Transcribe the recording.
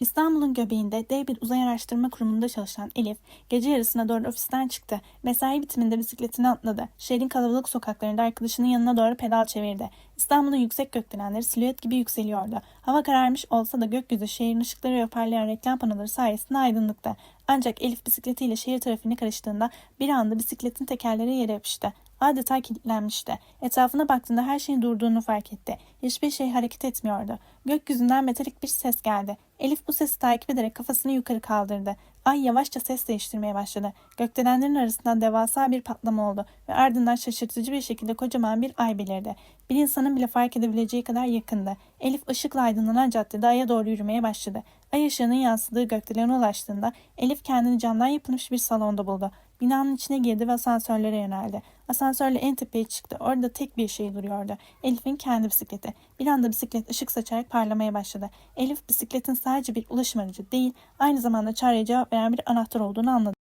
İstanbul'un göbeğinde dev bir uzay araştırma kurumunda çalışan Elif, gece yarısına doğru ofisten çıktı. Mesai bitiminde bisikletini atladı. Şehrin kalabalık sokaklarında arkadaşının yanına doğru pedal çevirdi. İstanbul'un yüksek gökdelenleri silüet gibi yükseliyordu. Hava kararmış olsa da gökyüzü şehrin ışıkları ve parlayan reklam panoları sayesinde aydınlıktı. Ancak Elif bisikletiyle şehir trafiğine karıştığında bir anda bisikletin tekerleri yere yapıştı. Adeta kilitlenmişti. Etrafına baktığında her şeyin durduğunu fark etti. Hiçbir şey hareket etmiyordu. Gökyüzünden metalik bir ses geldi. Elif bu sesi takip ederek kafasını yukarı kaldırdı. Ay yavaşça ses değiştirmeye başladı. Gökdelenlerin arasından devasa bir patlama oldu ve ardından şaşırtıcı bir şekilde kocaman bir ay belirdi. Bir insanın bile fark edebileceği kadar yakındı. Elif ışıkla aydınlanan caddede aya doğru yürümeye başladı. Ay ışığının yansıdığı gökdelene ulaştığında Elif kendini camdan yapılmış bir salonda buldu. Binanın içine girdi ve asansörlere yöneldi. Asansörle en tepeye çıktı. Orada tek bir şey duruyordu. Elif'in kendi bisikleti. Bir anda bisiklet ışık saçarak parlamaya başladı. Elif bisikletin sadece bir ulaşım aracı değil, aynı zamanda çağrıya cevap veren bir anahtar olduğunu anladı.